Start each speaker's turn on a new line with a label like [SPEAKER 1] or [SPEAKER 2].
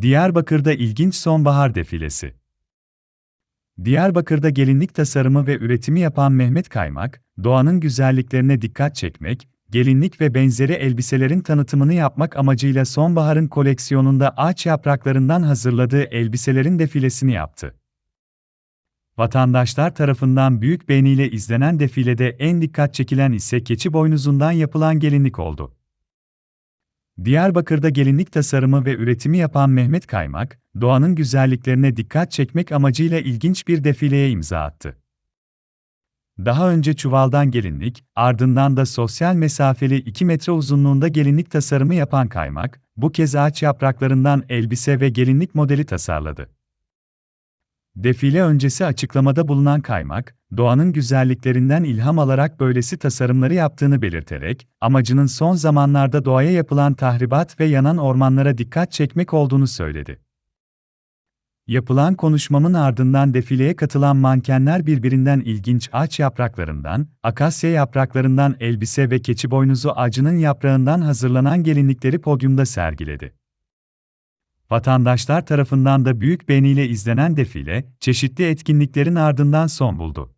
[SPEAKER 1] Diyarbakır'da ilginç sonbahar defilesi. Diyarbakır'da gelinlik tasarımı ve üretimi yapan Mehmet Kaymak, doğanın güzelliklerine dikkat çekmek, gelinlik ve benzeri elbiselerin tanıtımını yapmak amacıyla sonbaharın koleksiyonunda ağaç yapraklarından hazırladığı elbiselerin defilesini yaptı. Vatandaşlar tarafından büyük beğeniyle izlenen defilede en dikkat çekilen ise keçi boynuzundan yapılan gelinlik oldu. Diyarbakır'da gelinlik tasarımı ve üretimi yapan Mehmet Kaymak, doğanın güzelliklerine dikkat çekmek amacıyla ilginç bir defileye imza attı. Daha önce çuvaldan gelinlik, ardından da sosyal mesafeli 2 metre uzunluğunda gelinlik tasarımı yapan Kaymak, bu kez ağaç yapraklarından elbise ve gelinlik modeli tasarladı. Defile öncesi açıklamada bulunan Kaymak, doğanın güzelliklerinden ilham alarak böylesi tasarımları yaptığını belirterek, amacının son zamanlarda doğaya yapılan tahribat ve yanan ormanlara dikkat çekmek olduğunu söyledi. Yapılan konuşmamın ardından defileye katılan mankenler birbirinden ilginç ağaç yapraklarından, akasya yapraklarından elbise ve keçi boynuzu ağacının yaprağından hazırlanan gelinlikleri podyumda sergiledi. Vatandaşlar tarafından da büyük beğeniyle izlenen defile, çeşitli etkinliklerin ardından son buldu.